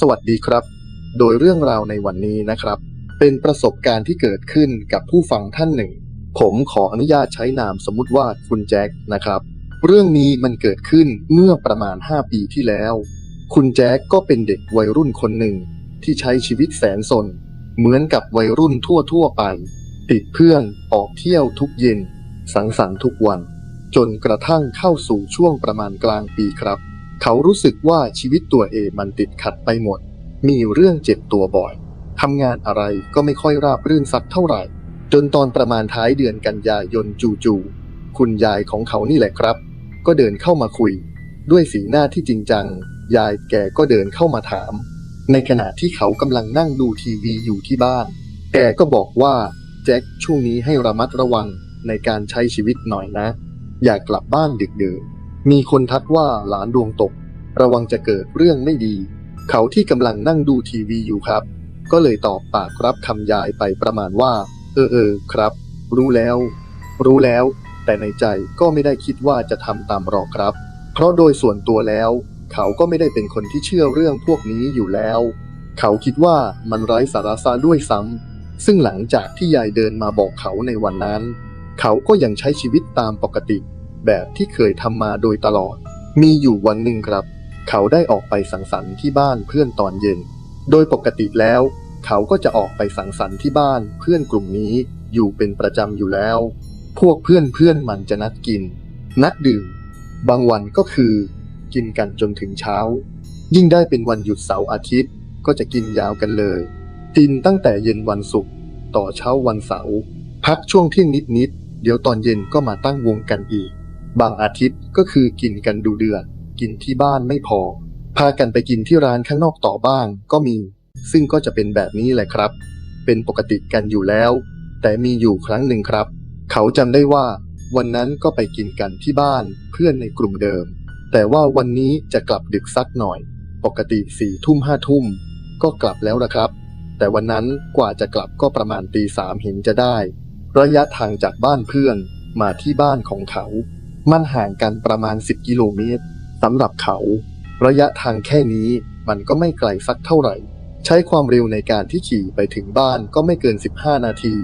สวัสดีครับ โดยเรื่องราวในวันนี้นะครับ เป็นประสบการณ์ที่เกิดขึ้นกับผู้ฟังท่านหนึ่ง ผมขออนุญาตใช้นามสมมุติว่าคุณแจ็คนะครับ เรื่องนี้มันเกิดขึ้นเมื่อประมาณ 5 ปีที่แล้ว คุณแจ็คก็เป็นเด็กวัยรุ่นคนหนึ่ง ที่ใช้ชีวิตแสนสน เหมือนกับวัยรุ่นทั่วๆไป ติดเพื่อนออกเที่ยวทุกเย็น สังสรรค์ทุกวัน จนกระทั่งเข้าสู่ช่วงประมาณกลางปีครับ เขารู้สึกว่าชีวิตตัวเองมันติดขัดไปหมด มีเรื่องเจ็บตัวบ่อยทำงานอะไรก็ไม่ค่อยราบรื่นสักเท่าไหร่ จนตอนประมาณท้ายเดือนกันยายนจู่ๆคุณยายของเขานี่แหละครับ ก็เดินเข้ามาคุย ด้วยสีหน้าที่จริงจัง ยายแกก็เดินเข้ามาถาม ในขณะที่เขากำลังนั่งดูทีวีอยู่ที่บ้าน แกก็บอกว่าแจ็คช่วงนี้ให้ระมัดระวังในการใช้ชีวิตหน่อยนะ อย่ากลับบ้านดึกเดิน มีคนทักว่าหลานดวงตก ระวังจะเกิดเรื่องไม่ดี เขาที่กำลังนั่งดูทีวีอยู่ครับ ก็เลยตอบปากรับคำยายไปประมาณว่า เออเออครับ รู้แล้ว รู้แล้ว แต่ในใจก็ไม่ได้คิดว่าจะทำตามหรอกครับ เพราะโดยส่วนตัวแล้ว เขาก็ไม่ได้เป็นคนที่เชื่อเรื่องพวกนี้อยู่แล้ว เขาคิดว่ามันไร้สาระซะด้วยซ้ำซึ่งหลังจากที่ยายเดินมาบอกเขาในวันนั้น เขาก็ยังใช้ชีวิตตามปกติ แบบที่เคยทำมาโดยตลอด มีอยู่วันหนึ่งครับ เขาได้ออกไปสังสรรค์ที่บ้านเพื่อนตอนเย็น โดยปกติแล้ว เขาก็จะออกไปสังสรรค์ที่บ้านเพื่อนกลุ่มนี้อยู่เป็นประจำอยู่แล้ว พวกเพื่อนเพื่อนมันจะนัดกิน นัดดื่ม บางวันก็คือ กินกันจนถึงเช้า ยิ่งได้เป็นวันหยุดเสาร์อาทิตย์ก็จะกินยาวกันเลย กินตั้งแต่เย็นวันศุกร์ต่อเช้าวันเสาร์พักช่วงเที่ยงนิดๆเดี๋ยวตอนเย็นก็มาตั้งวงกันอีก บางอาทิตย์ก็คือกินกันดูเดือด กินที่บ้านไม่พอ พากันไปกินที่ร้านข้างนอกต่อบ้างก็มี ซึ่งก็จะเป็นแบบนี้แหละครับ เป็นปกติกันอยู่แล้ว แต่มีอยู่ครั้งหนึ่งครับ เขาจำได้ว่า วันนั้นก็ไปกินกันที่บ้านเพื่อนในกลุ่มเดิม แต่ว่าวันนี้จะกลับดึกสักหน่อย ปกติสี่ทุ่มห้าทุ่มก็กลับแล้วนะครับ แต่วันนั้นกว่าจะกลับก็ประมาณตีสามเห็นจะได้ ระยะทางจากบ้านเพื่อนมาที่บ้านของเขา มันห่างกันประมาณ 10 กิโลเมตรสำหรับเขา ระยะทางแค่นี้มันก็ไม่ไกลสักเท่าไหร่ ใช้ความเร็วในการที่ขี่ไปถึงบ้านก็ไม่เกิน 15 นาที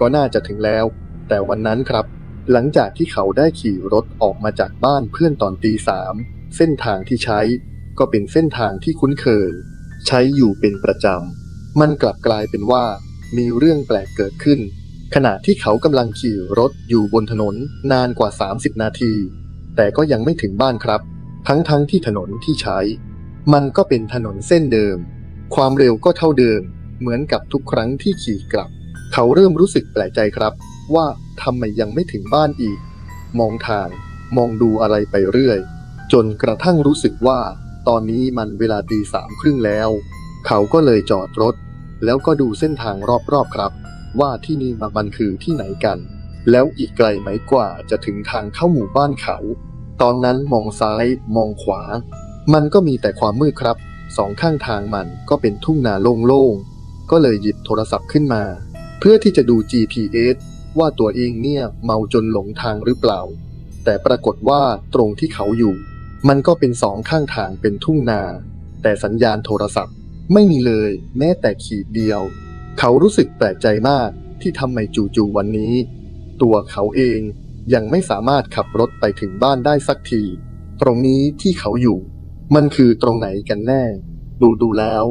ก็น่าจะถึงแล้ว แต่วันนั้นครับ หลังจากที่เขาได้ขี่รถออกมาจากบ้านเพื่อนตอนตีสามเส้นทางที่ใช้ก็เป็นเส้นทางที่คุ้นเคย ใช้อยู่เป็นประจำ มันกลับกลายเป็นว่ามีเรื่องแปลกเกิดขึ้น ขณะที่เขากำลังขี่รถอยู่บนถนนนานกว่า 30 นาที แต่ก็ยังไม่ถึงบ้านครับ ทั้งๆทที่ถนนที่ใช้ มันก็เป็นถนนเส้นเดิม ความเร็วก็เท่าเดิม เหมือนกับทุกครั้งที่ขี่กลับ เขาเริ่มรู้สึกแปลกใจครับ ว่าทำไมยังไม่ถึงบ้านอีก มองทาง มองดูอะไรไปเรื่อย จนกระทั่งรู้สึกว่า ตอนนี้มันเวลาตีสามครึ่งแล้ว เขาก็เลยจอดรถ แล้วก็ดูเส้นทางรอบๆครับ ว่าที่นี่มันคือที่ไหนกัน แล้วอีกไกลไหมกว่าจะถึงทางเข้าหมู่บ้านเขา ตอนนั้นมองซ้ายมองขวา มันก็มีแต่ความมืดครับ สองข้างทางมันก็เป็นทุ่งนาโล่งๆ ก็เลยหยิบโทรศัพท์ขึ้นมา เพื่อที่จะดู GPS ว่าตัวเองเนี่ยเมาจนหลงทางหรือเปล่า แต่ปรากฏว่าตรงที่เขาอยู่ มันก็เป็นสองข้างทางเป็นทุ่งนา แต่สัญญาณโทรศัพท์ ไม่มีเลยแม้แต่ขีดเดียว เขารู้สึกแปลกใจมากที่ทำไมจู่ๆวันนี้ ตัวเขาเองยังไม่สามารถขับรถไปถึงบ้านได้สักที ตรงนี้ที่เขาอยู่ มันคือตรงไหนกันแน่ ดูดูแล้ว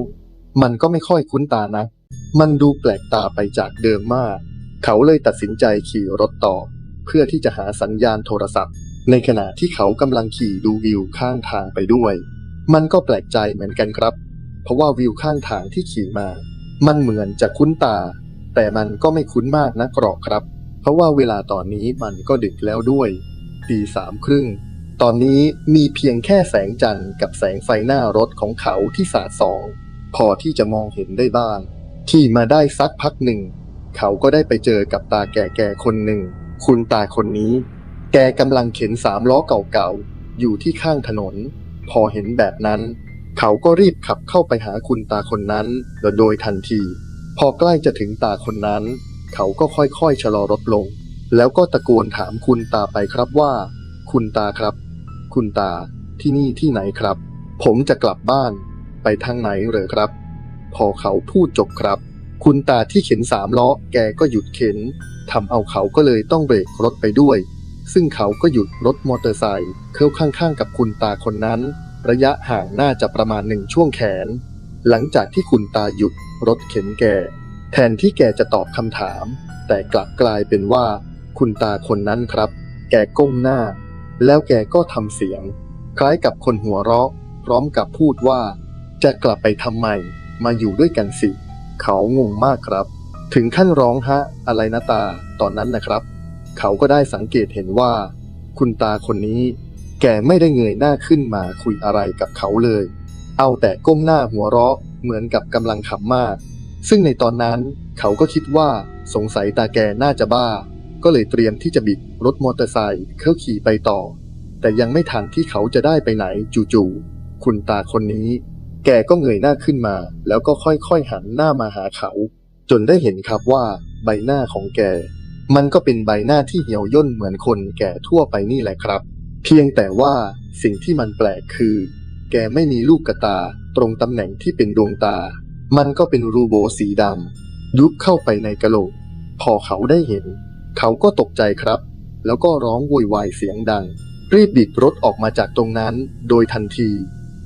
มันก็ไม่ค่อยคุ้นตานะ มันดูแปลกตาไปจากเดิมมาก เขาเลยตัดสินใจขี่รถต่อ เพื่อที่จะหาสัญญาณโทรศัพท์ ในขณะที่เขากำลังขี่ดูวิวข้างทางไปด้วย มันก็แปลกใจเหมือนกันครับ เพราะว่าวิวข้างทางที่ขี่มา มันเหมือนจะคุ้นตา แต่มันก็ไม่คุ้นมากนักหรอกครับ เพราะว่าเวลาตอนนี้มันก็ดึกแล้วด้วยตีสามครึ่ง ตอนนี้มีเพียงแค่แสงจันทร์กับแสงไฟหน้ารถของเขาที่สาดส่อง พอที่จะมองเห็นได้บ้าง ที่มาได้สักพักหนึ่ง เขาก็ได้ไปเจอกับตาแก่ๆคนหนึ่ง คุณตาคนนี้ แกกำลังเข็นสามล้อเก่าๆ อยู่ที่ข้างถนน พอเห็นแบบนั้น เขาก็รีบขับเข้าไปหาคุณตาคนนั้นโดยทันที พอใกล้จะถึงตาคนนั้น เขาก็ค่อยๆชะลอรถลง แล้วก็ตะโกนถามคุณตาไปครับว่า คุณตาครับ คุณตาที่นี่ที่ไหนครับ ผมจะกลับบ้าน ไปทางไหนเหรอครับ พอเขาพูดจบครับ คุณตาที่เข็นสามล้อแกก็หยุดเข็นทำเอาเขาก็เลยต้องเบรกรถไปด้วย ซึ่งเขาก็หยุดรถมอเตอร์ไซค์เข้าข้างๆกับคุณตาคนนั้น ระยะห่างน่าจะประมาณหนึ่งช่วงแขน หลังจากที่คุณตาหยุดรถเข็นแก แทนที่แกจะตอบคำถาม แต่กลับกลายเป็นว่า คุณตาคนนั้นครับ แกก้มหน้า แล้วแกก็ทำเสียง คล้ายกับคนหัวเราะ พร้อมกับพูดว่า จะกลับไปทำไม มาอยู่ด้วยกันสิ เขางงมากครับ ถึงขั้นร้องฮะ อะไรนะตา ตอนนั้นนะครับ เขาก็ได้สังเกตเห็นว่า คุณตาคนนี้ แกไม่ได้เงยหน้าขึ้นมาคุยอะไรกับเขาเลย เอาแต่ก้มหน้าหัวเราะเหมือนกับกำลังขำมาก ซึ่งในตอนนั้นเขาก็คิดว่าสงสัยตาแกน่าจะบ้า ก็เลยเตรียมที่จะบิดรถมอเตอร์ไซค์เข้าขี่ไปต่อ แต่ยังไม่ทันที่เขาจะได้ไปไหนจู่ๆคุณตาคนนี้ แกก็เงยหน้าขึ้นมา แล้วก็ค่อยๆหันหน้ามาหาเขา จนได้เห็นครับว่าใบหน้าของแก มันก็เป็นใบหน้าที่เหี่ยวย่นเหมือนคนแก่ทั่วไปนี่แหละครับ เพียงแต่ว่าสิ่งที่มันแปลกคือ แกไม่มีลูกกระตาตรงตำแหน่งที่เป็นดวงตา มันก็เป็นรูโบสีดำยุบเข้าไปในกะโหลก พอเขาได้เห็น เขาก็ตกใจครับ แล้วก็ร้องโวยวายเสียงดัง รีบบิดรถออกมาจากตรงนั้นโดยทันที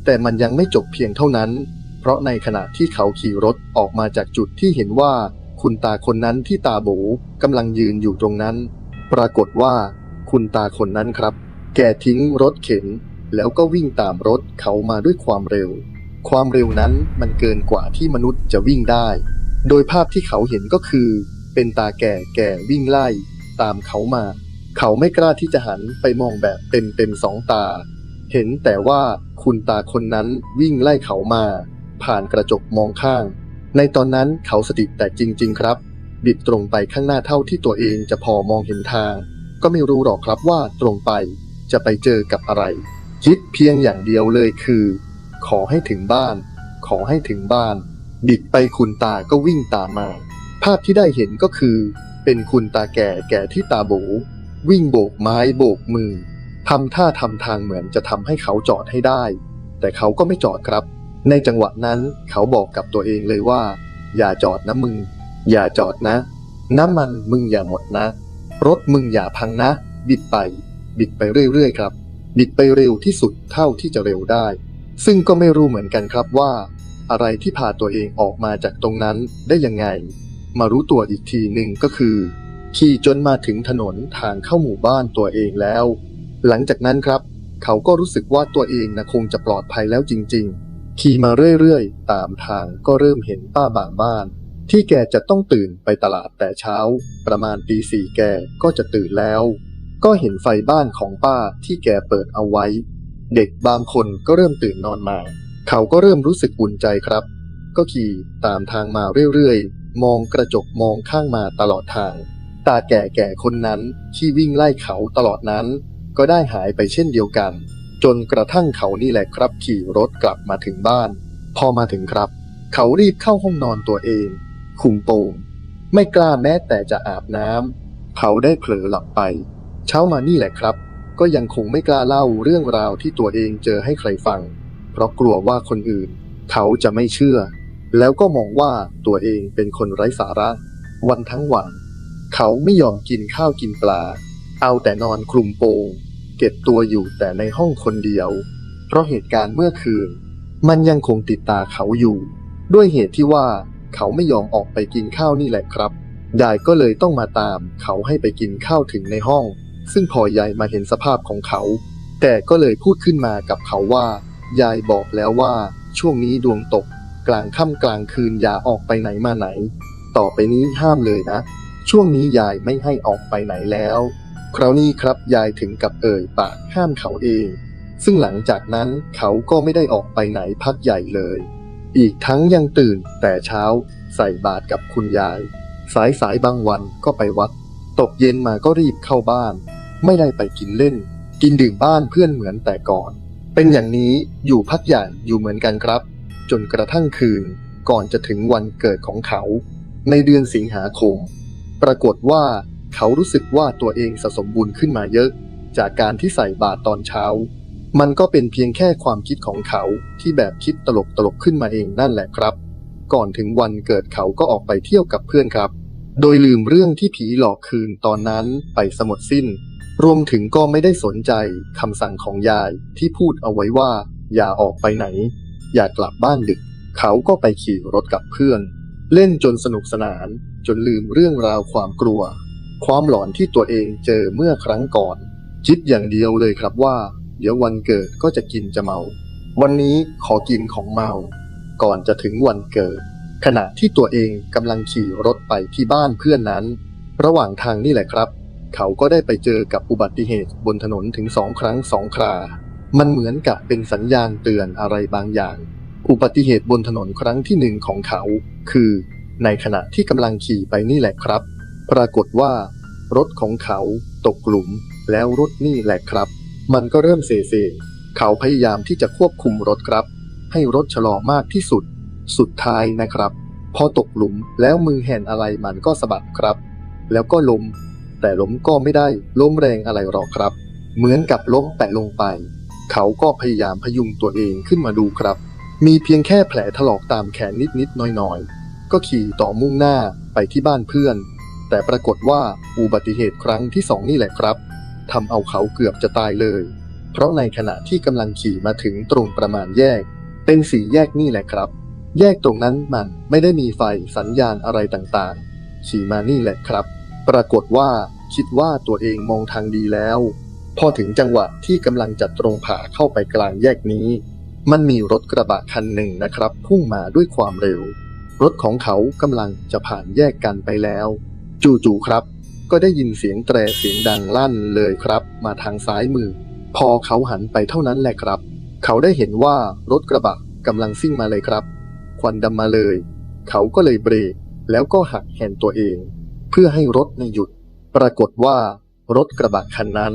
แต่มันยังไม่จบเพียงเท่านั้น เพราะในขณะที่เขาขี่รถออกมาจากจุดที่เห็นว่าคุณตาคนนั้นที่ตาโบกำลังยืนอยู่ตรงนั้น ปรากฏว่า คุณตาคนนั้นครับ แกทิ้งรถเข็น แล้วก็วิ่งตามรถเขามาด้วยความเร็ว ความเร็วนั้นมันเกินกว่าที่มนุษย์จะวิ่งได้ โดยภาพที่เขาเห็นก็คือ เป็นตาแก่แก่วิ่งไล่ ตามเขามา เขาไม่กล้าที่จะหันไปมองแบบเต็มเต็มๆสองตา เห็นแต่ว่าคุณตาคนนั้นวิ่งไล่เขามา ผ่านกระจกมองข้าง ในตอนนั้นเขาสติแตกจริง ๆ ครับ บิดตรงไปข้างหน้าเท่าที่ตัวเองจะพอมองเห็นทาง ก็ไม่รู้หรอกครับว่าตรงไป จะไปเจอกับอะไร คิดเพียงอย่างเดียวเลยคือ ขอให้ถึงบ้าน ขอให้ถึงบ้าน บิดไปคุณตาก็วิ่งตามมา ภาพที่ได้เห็นก็คือ เป็นคุณตาแก่แก่ที่ตาโบวิ่งโบกไม้โบกมือทำท่าทำทางเหมือนจะทำให้เขาจอดให้ได้ แต่เขาก็ไม่จอดครับ ในจังหวะนั้นเขาบอกกับตัวเองเลยว่า อย่าจอดนะมึง อย่าจอดนะ น้ำมันมึงอย่าหมดนะ รถมึงอย่าพังนะ บิดไป บิดไปเรื่อยๆครับ บิดไปเร็วที่สุดเท่าที่จะเร็วได้ ซึ่งก็ไม่รู้เหมือนกันครับว่า อะไรที่พาตัวเองออกมาจากตรงนั้นได้ยังไง มารู้ตัวอีกทีหนึ่งก็คือ ขี่จนมาถึงถนนทางเข้าหมู่บ้านตัวเองแล้ว หลังจากนั้นครับ เขาก็รู้สึกว่าตัวเองนะคงจะปลอดภัยแล้วจริง ๆ ขี่มาเรื่อยๆ ตามทางก็เริ่มเห็นป้าบางบ้านที่แกจะต้องตื่นไปตลาดแต่เช้า ประมาณตีสี่แกก็จะตื่นแล้ว ก็เห็นไฟบ้านของป้าที่แกเปิดเอาไว้ เด็กบางคนก็เริ่มตื่นนอนมา เขาก็เริ่มรู้สึกอุ่นใจครับ ก็ขี่ตามทางมาเรื่อยๆ มองกระจกมองข้างมาตลอดทาง ตาแก่ๆคนนั้นที่วิ่งไล่เขาตลอดนั้น ก็ได้หายไปเช่นเดียวกัน จนกระทั่งเขานี่แหละครับ ขี่รถกลับมาถึงบ้าน พอมาถึงครับ เขารีบเข้าห้องนอนตัวเอง คุมโปงไม่กล้าแม้แต่จะอาบน้ำเขาได้เผลอหลับไป เช้ามานี่แหละครับ ก็ยังคงไม่กล้าเล่าเรื่องราวที่ตัวเองเจอให้ใครฟัง เพราะกลัวว่าคนอื่น เขาจะไม่เชื่อ แล้วก็มองว่าตัวเองเป็นคนไร้สาระ วันทั้งวัน เขาไม่ยอมกินข้าวกินปลา เอาแต่นอนคลุมโปง เก็บตัวอยู่แต่ในห้องคนเดียว เพราะเหตุการณ์เมื่อคืน มันยังคงติดตาเขาอยู่ ด้วยเหตุที่ว่าเขาไม่ยอมออกไปกินข้าวนี่แหละครับยายก็เลยต้องมาตามเขาให้ไปกินข้าวถึงในห้อง ซึ่งพอยายมาเห็นสภาพของเขา แต่ก็เลยพูดขึ้นมากับเขาว่า ยายบอกแล้วว่า ช่วงนี้ดวงตก กลางค่ำกลางคืนอย่าออกไปไหนมาไหน ต่อไปนี้ห้ามเลยนะ ช่วงนี้ยายไม่ให้ออกไปไหนแล้ว คราวนี้ครับยายถึงกับเอ่ยปากห้ามเขาเอง ซึ่งหลังจากนั้นเขาก็ไม่ได้ออกไปไหนพักใหญ่เลย อีกทั้งยังตื่นแต่เช้าใส่บาตรกับคุณยาย สายสายบางวันก็ไปวัด ตกเย็นมาก็รีบเข้าบ้าน ไม่ได้ไปกินเล่น กินดื่มบ้านเพื่อนเหมือนแต่ก่อน เป็นอย่างนี้อยู่พักใหญ่อยู่เหมือนกันครับ จนกระทั่งคืนก่อนจะถึงวันเกิดของเขา ในเดือนสิงหาคม ปรากฏว่าเขารู้สึกว่าตัวเองสะสมบุญขึ้นมาเยอะ จากการที่ใส่บาตรตอนเช้า มันก็เป็นเพียงแค่ความคิดของเขาที่แบบคิดตลกตลกๆขึ้นมาเองนั่นแหละครับ ก่อนถึงวันเกิดเขาก็ออกไปเที่ยวกับเพื่อนครับ โดยลืมเรื่องที่ผีหลอกคืนตอนนั้นไปสมดสิ้น รวมถึงก็ไม่ได้สนใจคำสั่งของยายที่พูดเอาไว้ว่า อย่าออกไปไหน อย่ากลับบ้านดึก เขาก็ไปขี่รถกับเพื่อน เล่นจนสนุกสนาน จนลืมเรื่องราวความกลัว ความหลอนที่ตัวเองเจอเมื่อครั้งก่อน คิดอย่างเดียวเลยครับว่า เดี๋ยววันเกิดก็จะกินจะเมา วันนี้ขอกินของเมา ก่อนจะถึงวันเกิด ขณะที่ตัวเองกำลังขี่รถไปที่บ้านเพื่อนนั้น ระหว่างทางนี่แหละครับ เขาก็ได้ไปเจอกับอุบัติเหตุบนถนนถึงสองครั้งสองครา มันเหมือนกับเป็นสัญญาณเตือนอะไรบางอย่าง อุบัติเหตุบนถนนครั้งที่หนึ่งของเขา คือ ในขณะที่กำลังขี่ไปนี่แหละครับ ปรากฏว่า รถของเขาตกหลุม แล้วรถนี่แหละครับ มันก็เริ่มเซเซเขาพยายามที่จะควบคุมรถครับ ให้รถชะลอมากที่สุด สุดท้ายนะครับ พอตกหลุมแล้วมือแหนอะไรมันก็สะบัดครับ แล้วก็ล้ม แต่ล้มก็ไม่ได้ล้มแรงอะไรหรอกครับ เหมือนกับล้มแปะลงไป เขาก็พยายามพยุงตัวเองขึ้นมาดูครับ มีเพียงแค่แผลถลอกตามแขนนิดๆหน่อยๆ ก็ขี่ต่อมุ่งหน้าไปที่บ้านเพื่อน แต่ปรากฏว่าอุบัติเหตุครั้งที่สองนี่แหละครับทำเอาเขาเกือบจะตายเลย เพราะในขณะที่กำลังขี่มาถึงตรงประมาณแยก เป็นสี่แยกนี่แหละครับ แยกตรงนั้นมันไม่ได้มีไฟสัญญาณอะไรต่างๆ ขี่มานี่แหละครับ ปรากฏว่าคิดว่าตัวเองมองทางดีแล้ว พอถึงจังหวะที่กำลังจะตรงผ่าเข้าไปกลางแยกนี้ มันมีรถกระบะคันหนึ่งนะครับพุ่งมาด้วยความเร็ว รถของเขากำลังจะผ่านแยกกันไปแล้ว จู่ๆครับ ก็ได้ยินเสียงแตรเสียงดังลั่นเลยครับ มาทางซ้ายมือ พอเขาหันไปเท่านั้นแหละครับ เขาได้เห็นว่ารถกระบะกำลังซิ่งมาเลยครับ ควันดำมาเลย เขาก็เลยเบรกแล้วก็หักแฮนตัวเอง เพื่อให้รถในหยุด ปรากฏว่ารถกระบะคันนั้น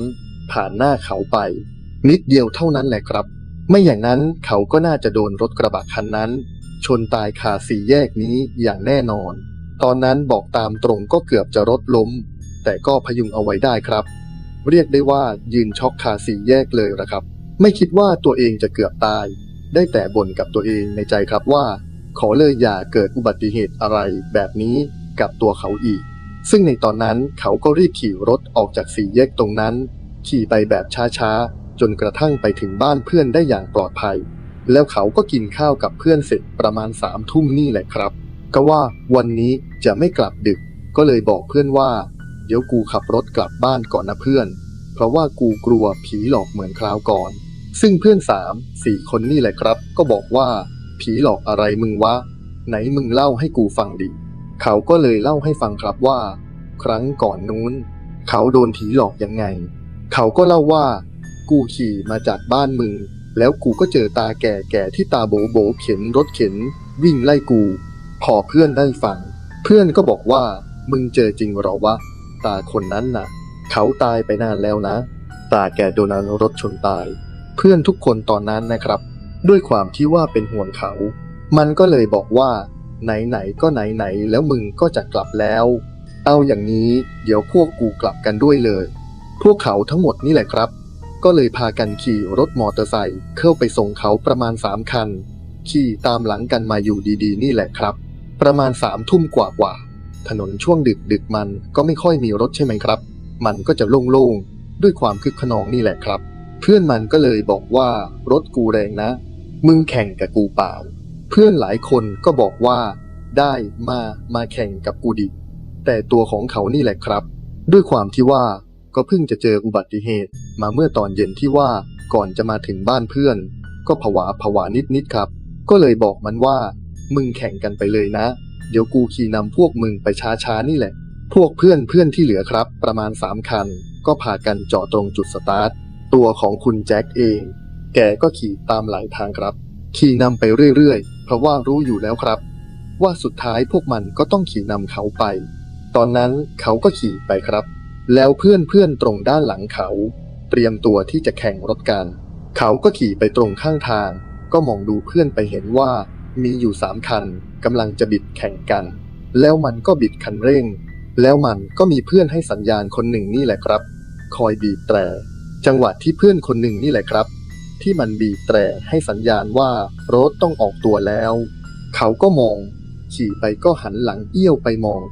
ผ่านหน้าเขาไป นิดเดียวเท่านั้นแหละครับ ไม่อย่างนั้นเขาก็น่าจะโดนรถกระบะคันนั้น ชนตายคาสี่แยกนี้อย่างแน่นอน ตอนนั้นบอกตามตรงก็เกือบจะรถล้ม แต่ก็พยุงเอาไว้ได้ครับ เรียกได้ว่ายืนช็อกคาสี่แยกเลยละครับ ไม่คิดว่าตัวเองจะเกือบตาย ได้แต่บ่นกับตัวเองในใจครับว่า ขอเลยอย่าเกิดอุบัติเหตุอะไรแบบนี้กับตัวเขาอีก ซึ่งในตอนนั้นเขาก็รีบขี่รถออกจากสี่แยกตรงนั้น ขี่ไปแบบช้าๆ จนกระทั่งไปถึงบ้านเพื่อนได้อย่างปลอดภัย แล้วเขาก็กินข้าวกับเพื่อนเสร็จประมาณสามทุ่มนี่แหละครับ ก็ว่าวันนี้จะไม่กลับดึก ก็เลยบอกเพื่อนว่า เดี๋ยวกูขับรถกลับบ้านก่อนนะเพื่อน เพราะว่ากูกลัวผีหลอกเหมือนคราวก่อน ซึ่งเพื่อนสามสี่คนนี่แหละครับ ก็บอกว่า ผีหลอกอะไรมึงวะ ไหนมึงเล่าให้กูฟังดิ เขาก็เลยเล่าให้ฟังครับว่า ครั้งก่อนนู้น เขาโดนผีหลอกยังไง เขาก็เล่าว่า กูขี่มาจากบ้านมึง แล้วกูก็เจอตาแก่ๆที่ตาโบโบเข็นรถเข็น วิ่งไล่กู พอเพื่อนได้ฟัง เพื่อนก็บอกว่ามึงเจอจริงหรอวะ ตาคนนั้นน่ะ เขาตายไปนานแล้วนะ ตาแก่โดนรถชนตาย เพื่อนทุกคนตอนนั้นนะครับ ด้วยความที่ว่าเป็นห่วงเขา มันก็เลยบอกว่า ไหนๆก็ไหนๆแล้วมึงก็จะกลับแล้ว เอาอย่างนี้เดี๋ยวพวกกูกลับกันด้วยเลย พวกเขาทั้งหมดนี่แหละครับ ก็เลยพากันขี่รถมอเตอร์ไซค์เข้าไปส่งเขาประมาณสามคัน ขี่ตามหลังกันมาอยู่ดีๆ นี่แหละครับ ประมาณสามทุ่มกว่าๆถนนช่วงดึกดึกๆมันก็ไม่ค่อยมีรถใช่ไหมครับ มันก็จะโล่งๆด้วยความคึกขนองนี่แหละครับ เพื่อนมันก็เลยบอกว่ารถกูแรงนะ มึงแข่งกับกูเปล่า เพื่อนหลายคนก็บอกว่า ได้มามาแข่งกับกูดิ แต่ตัวของเขานี่แหละครับ ด้วยความที่ว่าก็เพิ่งจะเจออุบัติเหตุ มาเมื่อตอนเย็นที่ว่าก่อนจะมาถึงบ้านเพื่อน ก็ผวาผวานิดนิดครับ ก็เลยบอกมันว่า มึงแข่งกันไปเลยนะ เดี๋ยวกูขี่นำพวกมึงไปช้าๆนี่แหละ พวกเพื่อนเพื่อนที่เหลือครับ ประมาณสามคัน ก็พากันจอดตรงจุดสตาร์ทตัวของคุณแจ็คเอง แกก็ขี่ตามหลายทางครับ ขี่นำไปเรื่อยๆ เพราะว่ารู้อยู่แล้วครับ ว่าสุดท้ายพวกมันก็ต้องขี่นำเขาไป ตอนนั้นเขาก็ขี่ไปครับ แล้วเพื่อนเพื่อนๆตรงด้านหลังเขา เตรียมตัวที่จะแข่งรถกัน เขาก็ขี่ไปตรงข้างทาง ก็มองดูเพื่อนไปเห็นว่า มีอยู่สามคันกำลังจะบิดแข่งกัน แล้วมันก็บิดคันเร่ง แล้วมันก็มีเพื่อนให้สัญญาณคนหนึ่งนี่แหละครับ คอยบีบแตรจังหวะที่เพื่อนคนหนึ่งนี่แหละครับ ที่มันบีบแตรให้สัญญาณว่ารถต้องออกตัวแล้ว เขาก็มอง ขี่ไปก็หันหลังเอี้ยวไปมอง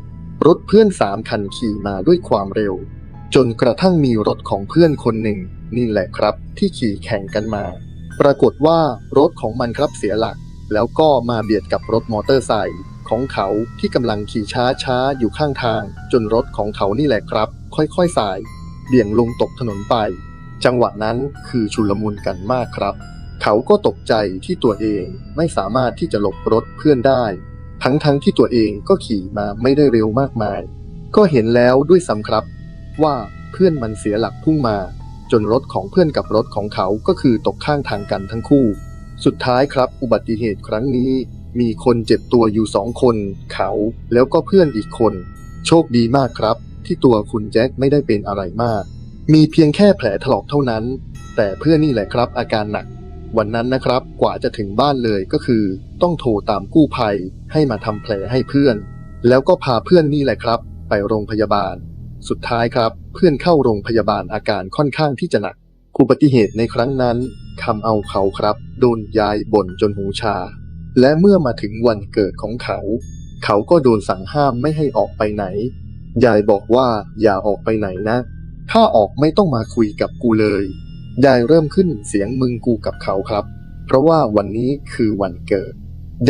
รถเพื่อนสามคันขี่มาด้วยความเร็ว จนกระทั่งมีรถของเพื่อนคนหนึ่ง นี่แหละครับ ที่ขี่แข่งกันมา ปรากฏว่ารถของมันครับเสียหลัก แล้วก็มาเบียดกับรถมอเตอร์ไซค์ของเขาที่กำลังขี่ช้าช้าๆอยู่ข้างทาง จนรถของเขานี่แหละครับ ค่อยๆสาย เบี่ยงลงตกถนนไป จังหวะนั้นคือชุลมุนกันมากครับ เขาก็ตกใจที่ตัวเองไม่สามารถที่จะหลบรถเพื่อนได้ ทั้งๆทที่ตัวเองก็ขี่มาไม่ได้เร็วมากมาย ก็เห็นแล้วด้วยซ้ำครับ ว่าเพื่อนมันเสียหลักพุ่งมา จนรถของเพื่อนกับรถของเขาก็คือตกข้างทางกันทั้งคู่ สุดท้ายครับอุบัติเหตุครั้งนี้มีคนเจ็บตัวอยู่สองคน เขาแล้วก็เพื่อนอีกคน โชคดีมากครับ ที่ตัวคุณแจ็คไม่ได้เป็นอะไรมาก มีเพียงแค่แผลถลอกเท่านั้น แต่เพื่อนนี่แหละครับอาการหนัก วันนั้นนะครับกว่าจะถึงบ้านเลยก็คือ ต้องโทรตามกู้ภัยให้มาทำแผลให้เพื่อน แล้วก็พาเพื่อนนี่แหละครับ ไปโรงพยาบาล สุดท้ายครับ เพื่อนเข้าโรงพยาบาลอาการค่อนข้างที่จะหนักอุบัติเหตุในครั้งนั้นทำเอาเขาครับ โดนยายบ่นจนหูชา และเมื่อมาถึงวันเกิดของเขา เขาก็โดนสั่งห้ามไม่ให้ออกไปไหน ยายบอกว่าอย่าออกไปไหนนะ ถ้าออกไม่ต้องมาคุยกับกูเลยยายเริ่มขึ้นเสียงมึงกูกับเขาครับ เพราะว่าวันนี้คือวันเกิด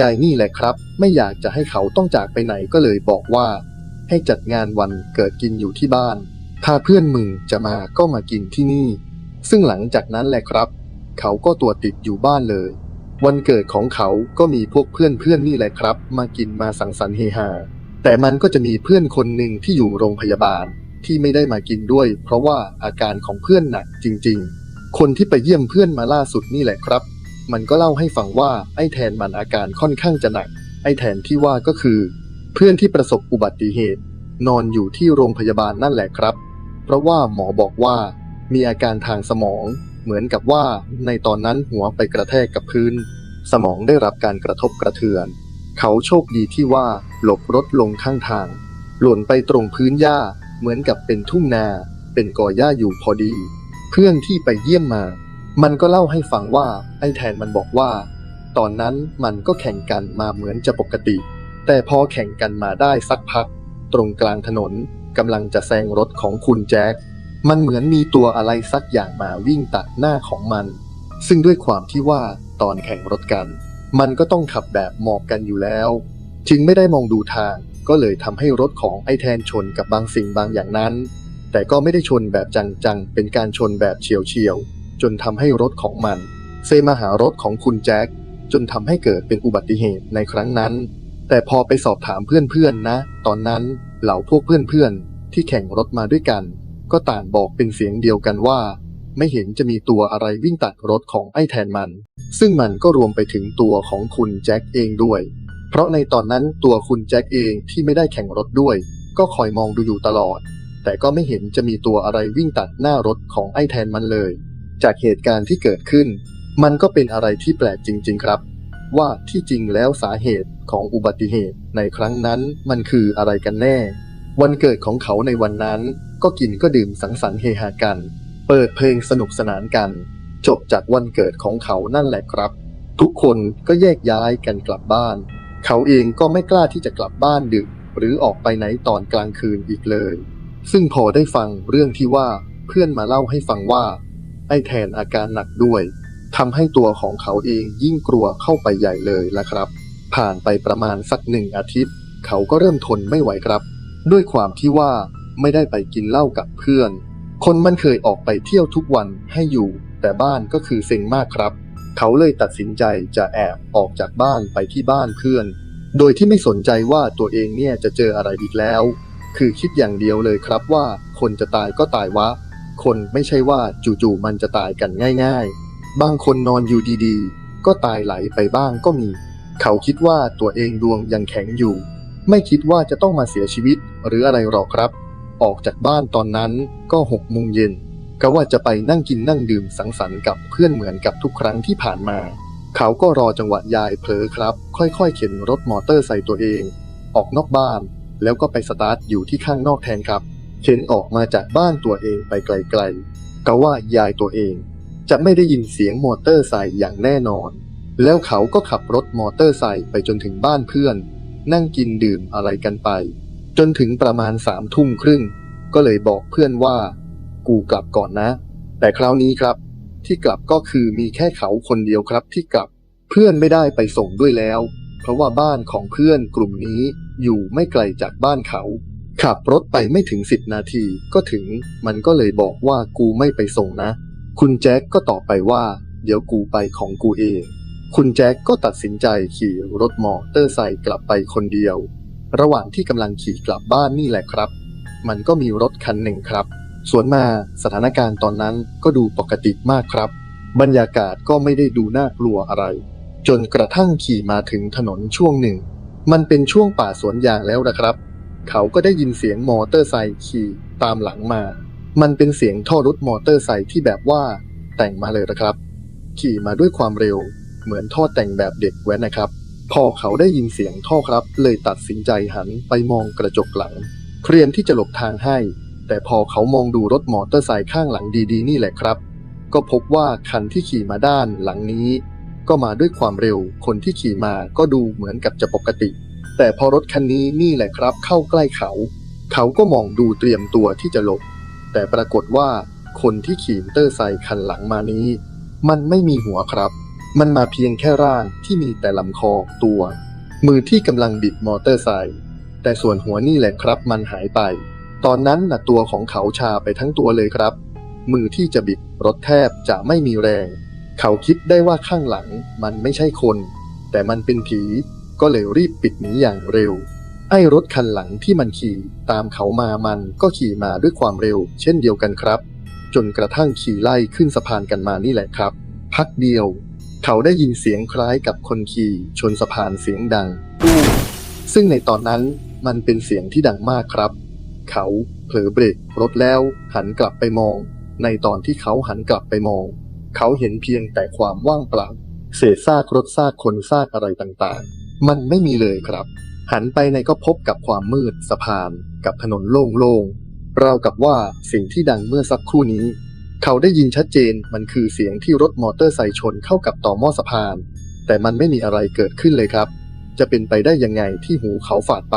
ยายนี่แหละครับ ไม่อยากจะให้เขาต้องจากไปไหนก็เลยบอกว่า ให้จัดงานวันเกิดกินอยู่ที่บ้าน ถ้าเพื่อนมึงจะมาก็มากินที่นี่ ซึ่งหลังจากนั้นแหละครับ เขาก็ตัวติดอยู่บ้านเลย วันเกิดของเขาก็มีพวกเพื่อนเพื่อนๆนี่แหละครับ มากินมาสังสรรค์เฮฮาแต่มันก็จะมีเพื่อนคนหนึ่งที่อยู่โรงพยาบาล ที่ไม่ได้มากินด้วย เพราะว่าอาการของเพื่อนหนักจริง ๆ คนที่ไปเยี่ยมเพื่อนมาล่าสุดนี่แหละครับ มันก็เล่าให้ฟังว่าไอ้แทนมันอาการค่อนข้างจะหนัก ไอ้แทนที่ว่าก็คือ เพื่อนที่ประสบอุบัติเหตุ นอนอยู่ที่โรงพยาบาลนั่นแหละครับ เพราะว่าหมอบอกว่า มีอาการทางสมอง เหมือนกับว่าในตอนนั้นหัวไปกระแทกกับพื้น สมองได้รับการกระทบกระเทือน เขาโชคดีที่ว่าหลบรถลงข้างทาง หล่นไปตรงพื้นหญ้า เหมือนกับเป็นทุ่งนา เป็นกอหญ้าอยู่พอดี เพื่อนที่ไปเยี่ยมมา มันก็เล่าให้ฟังว่าไอ้แทนมันบอกว่า ตอนนั้นมันก็แข่งกันมาเหมือนจะปกติ แต่พอแข่งกันมาได้สักพัก ตรงกลางถนนกำลังจะแซงรถของคุณแจ็คมันเหมือนมีตัวอะไรสักอย่างมาวิ่งตัดหน้าของมัน ซึ่งด้วยความที่ว่าตอนแข่งรถกัน มันก็ต้องขับแบบหมอบกันอยู่แล้ว จึงไม่ได้มองดูทาง ก็เลยทำให้รถของไอ้แทนชนกับบางสิ่งบางอย่างนั้น แต่ก็ไม่ได้ชนแบบจังๆ เป็นการชนแบบเฉียวๆ จนทำให้รถของมันเซมาหารถของคุณแจ็คจนทำให้เกิดเป็นอุบัติเหตุในครั้งนั้น แต่พอไปสอบถามเพื่อนๆนะ ตอนนั้นเหล่าพวกเพื่อนๆ ที่แข่งรถมาด้วยกัน ก็ต่างบอกเป็นเสียงเดียวกันว่า ไม่เห็นจะมีตัวอะไรวิ่งตัดรถของไอ้แทนมัน ซึ่งมันก็รวมไปถึงตัวของคุณแจ็คเองด้วย เพราะในตอนนั้นตัวคุณแจ็คเองที่ไม่ได้แข่งรถด้วย ก็คอยมองดูอยู่ตลอด แต่ก็ไม่เห็นจะมีตัวอะไรวิ่งตัดหน้ารถของไอ้แทนมันเลย จากเหตุการณ์ที่เกิดขึ้น มันก็เป็นอะไรที่แปลกจริง ๆ ครับ ว่าที่จริงแล้วสาเหตุของอุบัติเหตุในครั้งนั้นมันคืออะไรกันแน่ วันเกิดของเขาในวันนั้น ก็กินก็ดื่มสังสรรค์เฮฮากัน เปิดเพลงสนุกสนานกัน จบจากวันเกิดของเขานั่นแหละครับ ทุกคนก็แยกย้ายกันกลับบ้าน เขาเองก็ไม่กล้าที่จะกลับบ้านดึก หรือออกไปไหนตอนกลางคืนอีกเลย ซึ่งพอได้ฟังเรื่องที่ว่าเพื่อนมาเล่าให้ฟังว่า ไอ้แทนอาการหนักด้วยทำให้ตัวของเขาเองยิ่งกลัวเข้าไปใหญ่เลยละครับ ผ่านไปประมาณสักหนึ่งอาทิตย์ เขาก็เริ่มทนไม่ไหวครับ ด้วยความที่ว่าไม่ได้ไปกินเหล้ากับเพื่อน คนมันเคยออกไปเที่ยวทุกวันให้อยู่ แต่บ้านก็คือเซ็งมากครับ เขาเลยตัดสินใจจะแอบออกจากบ้านไปที่บ้านเพื่อน โดยที่ไม่สนใจว่าตัวเองเนี่ยจะเจออะไรอีกแล้ว คือคิดอย่างเดียวเลยครับว่าคนจะตายก็ตายวะ คนไม่ใช่ว่าจู่ๆมันจะตายกันง่ายๆ บางคนนอนอยู่ดีๆ ก็ตายไหลไปบ้างก็มี เขาคิดว่าตัวเองดวงยังแข็งอยู่ ไม่คิดว่าจะต้องมาเสียชีวิตหรืออะไรหรอกครับ ออกจากบ้านตอนนั้นก็หกโมงเย็น ก็ว่าจะไปนั่งกินนั่งดื่มสังสรรค์กับเพื่อนเหมือนกับทุกครั้งที่ผ่านมา เขาก็รอจังหวะยายเผลอครับ ค่อยๆ เข็นรถมอเตอร์ใส่ตัวเอง ออกนอกบ้าน แล้วก็ไปสตาร์ทอยู่ที่ข้างนอกแทนครับ เข็นออกมาจากบ้านตัวเองไปไกลๆก็ว่ายายตัวเอง จะไม่ได้ยินเสียงมอเตอร์ไซค์อย่างแน่นอน แล้วเขาก็ขับรถมอเตอร์ไซค์ไปจนถึงบ้านเพื่อน นั่งกินดื่มอะไรกันไป จนถึงประมาณสามทุ่มครึ่ง ก็เลยบอกเพื่อนว่า กูกลับก่อนนะ แต่คราวนี้ครับ ที่กลับก็คือมีแค่เขาคนเดียวครับที่กลับเพื่อนไม่ได้ไปส่งด้วยแล้ว เพราะว่าบ้านของเพื่อนกลุ่มนี้อยู่ไม่ไกลจากบ้านเขา ขับรถไปไม่ถึงสิบนาทีก็ถึงมันก็เลยบอกว่ากูไม่ไปส่งนะ คุณแจ็คก็ตอบไปว่า เดี๋ยวกูไปของกูเอง คุณแจ็คก็ตัดสินใจขี่รถมอเตอร์ไซค์กลับไปคนเดียว ระหว่างที่กำลังขี่กลับบ้านนี่แหละครับ มันก็มีรถคันหนึ่งครับ สวนมาสถานการณ์ตอนนั้นก็ดูปกติมากครับ บรรยากาศก็ไม่ได้ดูน่ากลัวอะไร จนกระทั่งขี่มาถึงถนนช่วงหนึ่ง มันเป็นช่วงป่าสวนยางแล้วนะครับ เขาก็ได้ยินเสียงมอเตอร์ไซค์ขี่ตามหลังมา มันเป็นเสียงท่อรถมอเตอร์ไซค์ที่แบบว่า แต่งมาเลยนะครับ ขี่มาด้วยความเร็ว เหมือนท่อแต่งแบบเด็กแว้นนะครับ พอเขาได้ยินเสียงท่อครับ เลยตัดสินใจหันไปมองกระจกหลังเตรียมที่จะหลบทางให้ แต่พอเขามองดูรถมอเตอร์ไซค์ข้างหลังดีๆ นี่แหละครับ ก็พบว่าคันที่ขี่มาด้านหลังนี้ ก็มาด้วยความเร็ว คนที่ขี่มาก็ดูเหมือนกับจะปกติ แต่พอรถคันนี้นี่แหละครับ เข้าใกล้เขา เขาก็มองดูเตรียมตัวที่จะหลบ แต่ปรากฏว่าคนที่ขี่มอเตอร์ไซค์คันหลังมานี้ มันไม่มีหัวครับ มันมาเพียงแค่ร่างที่มีแต่ลำคอตัว มือที่กำลังบิดมอเตอร์ไซค์แต่ส่วนหัวนี่แหละครับมันหายไป ตอนนั้นน่ะตัวของเขาชาไปทั้งตัวเลยครับ มือที่จะบิดรถแทบจะไม่มีแรง เขาคิดได้ว่าข้างหลังมันไม่ใช่คน แต่มันเป็นผี ก็เลยรีบปิดหนีอย่างเร็ว ไอ้รถคันหลังที่มันขี่ตามเขามามันก็ขี่มาด้วยความเร็ว เช่นเดียวกันครับ จนกระทั่งขี่ไล่ขึ้นสะพานกันมานี่แหละครับ พักเดียว เขาได้ยินเสียงคล้ายกับคนขี่ชนสะพานเสียงดัง ซึ่งในตอนนั้นมันเป็นเสียงที่ดังมากครับ เขาเผลอเบรกรถแล้วหันกลับไปมอง ในตอนที่เขาหันกลับไปมอง เขาเห็นเพียงแต่ความว่างเปล่า เศษซากรถซากคนซากอะไรต่างๆ มันไม่มีเลยครับ หันไปในก็พบกับความมืดสะพาน กับถนนโล่งๆราวกับว่าสิ่งที่ดังเมื่อสักครู่นี้ เขาได้ยินชัดเจนมันคือเสียงที่รถมอเตอร์ไซค์ชนเข้ากับต่อหม้อสะพาน แต่มันไม่มีอะไรเกิดขึ้นเลยครับ จะเป็นไปได้ยังไงที่หูเขาฝาดไป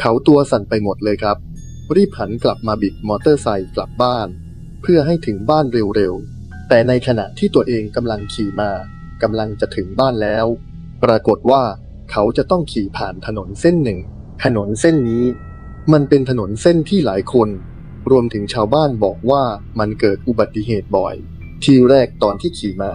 เขาตัวสั่นไปหมดเลยครับ รีบหันกลับมาบิดมอเตอร์ไซค์กลับบ้าน เพื่อให้ถึงบ้านเร็วๆ แต่ในขณะที่ตัวเองกำลังขี่มากำลังจะถึงบ้านแล้ว ปรากฏว่าเขาจะต้องขี่ผ่านถนนเส้นหนึ่ง ถนนเส้นนี้ มันเป็นถนนเส้นที่หลายคน รวมถึงชาวบ้านบอกว่ามันเกิดอุบัติเหตุบ่อย ทีแรกตอนที่ขี่มา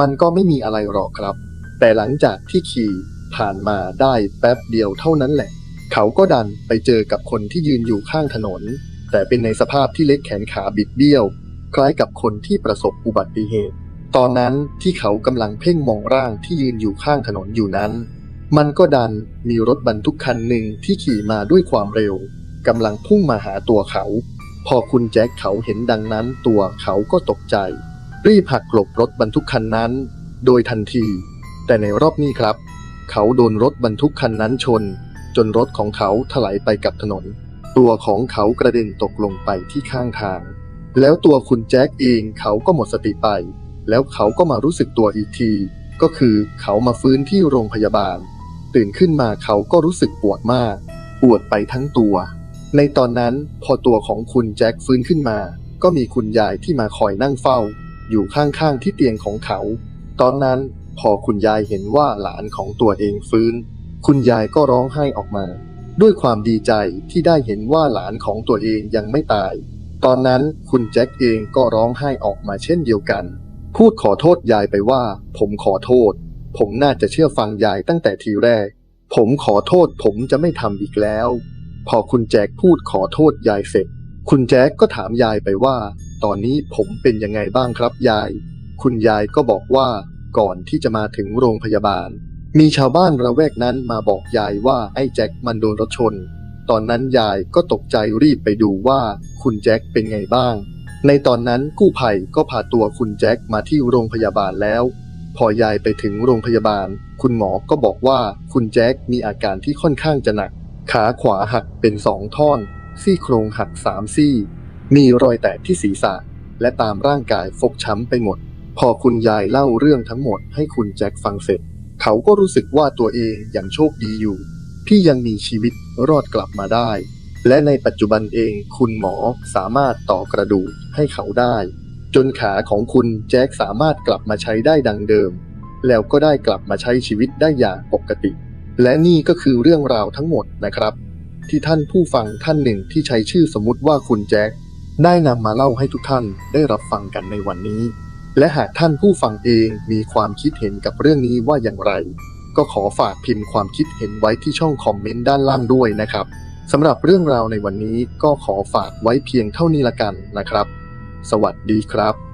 มันก็ไม่มีอะไรหรอกครับ แต่หลังจากที่ขี่ผ่านมาได้แป๊บเดียวเท่านั้นแหละ เขาก็ดันไปเจอกับคนที่ยืนอยู่ข้างถนน แต่เป็นในสภาพที่เล็กแขนขาบิดเบี้ยว คล้ายกับคนที่ประสบอุบัติเหตุ ตอนนั้นที่เขากำลังเพ่งมองร่างที่ยืนอยู่ข้างถนนอยู่นั้น มันก็ดันมีรถบรรทุกคันหนึ่งที่ขี่มาด้วยความเร็วกำลังพุ่งมาหาตัวเขา พอคุณแจ็คเขาเห็นดังนั้นตัวเขาก็ตกใจ รีบหักหลบรถบรรทุกคันนั้น โดยทันที แต่ในรอบนี้ครับ เขาโดนรถบรรทุกคันนั้นชน จนรถของเขาถลายไปกับถนน ตัวของเขากระเด็นตกลงไปที่ข้างทาง แล้วตัวคุณแจ็คเองเขาก็หมดสติไป แล้วเขาก็มารู้สึกตัวอีกที ก็คือเขามาฟื้นที่โรงพยาบาล ตื่นขึ้นมาเขาก็รู้สึกปวดมาก ปวดไปทั้งตัว ในตอนนั้นพอตัวของคุณแจ็คฟื้นขึ้นมา ก็มีคุณยายที่มาคอยนั่งเฝ้า อยู่ข้างๆที่เตียงของเขา ตอนนั้นพอคุณยายเห็นว่าหลานของตัวเองฟื้น คุณยายก็ร้องไห้ออกมา ด้วยความดีใจที่ได้เห็นว่าหลานของตัวเองยังไม่ตาย ตอนนั้นคุณแจ็คเองก็ร้องไห้ออกมาเช่นเดียวกัน พูดขอโทษยายไปว่า ผมขอโทษ ผมน่าจะเชื่อฟังยายตั้งแต่ทีแรก ผมขอโทษผมจะไม่ทำอีกแล้ว พอคุณแจ็คพูดขอโทษยายเสร็จ คุณแจ็คก็ถามยายไปว่า ตอนนี้ผมเป็นยังไงบ้างครับยาย คุณยายก็บอกว่า ก่อนที่จะมาถึงโรงพยาบาล มีชาวบ้านระแวกนั้นมาบอกยายว่าไอ้แจ็คมันโดนรถชน ตอนนั้นยายก็ตกใจรีบไปดูว่าคุณแจ็คเป็นไงบ้าง ในตอนนั้นกู้ภัยก็พาตัวคุณแจ็คมาที่โรงพยาบาลแล้ว พอยายไปถึงโรงพยาบาล คุณหมอก็บอกว่าคุณแจ็คมีอาการที่ค่อนข้างจะหนัก ขาขวาหักเป็นสองท่อน ซี่โครงหักสามซี่ มีรอยแตกที่ศีรษะ และตามร่างกายฟกช้ำไปหมด พอคุณยายเล่าเรื่องทั้งหมดให้คุณแจ็คฟังเสร็จ เขาก็รู้สึกว่าตัวเองยังโชคดีอยู่ ที่ยังมีชีวิตรอดกลับมาได้ และในปัจจุบันเองคุณหมอสามารถต่อกระดูกให้เขาได้ จนขาของคุณแจ็คสามารถกลับมาใช้ได้ดังเดิม แล้วก็ได้กลับมาใช้ชีวิตได้อย่างปกติ และนี่ก็คือเรื่องราวทั้งหมดนะครับ ที่ท่านผู้ฟังท่านหนึ่งที่ใช้ชื่อสมมุติว่าคุณแจ็คได้นำมาเล่าให้ทุกท่านได้รับฟังกันในวันนี้ และหากท่านผู้ฟังเองมีความคิดเห็นกับเรื่องนี้ว่าอย่างไร ก็ขอฝากพิมพ์ความคิดเห็นไว้ที่ช่องคอมเมนต์ด้านล่างด้วยนะครับสำหรับเรื่องราวในวันนี้ก็ขอฝากไว้เพียงเท่านี้ละกันนะครับ สวัสดีครับ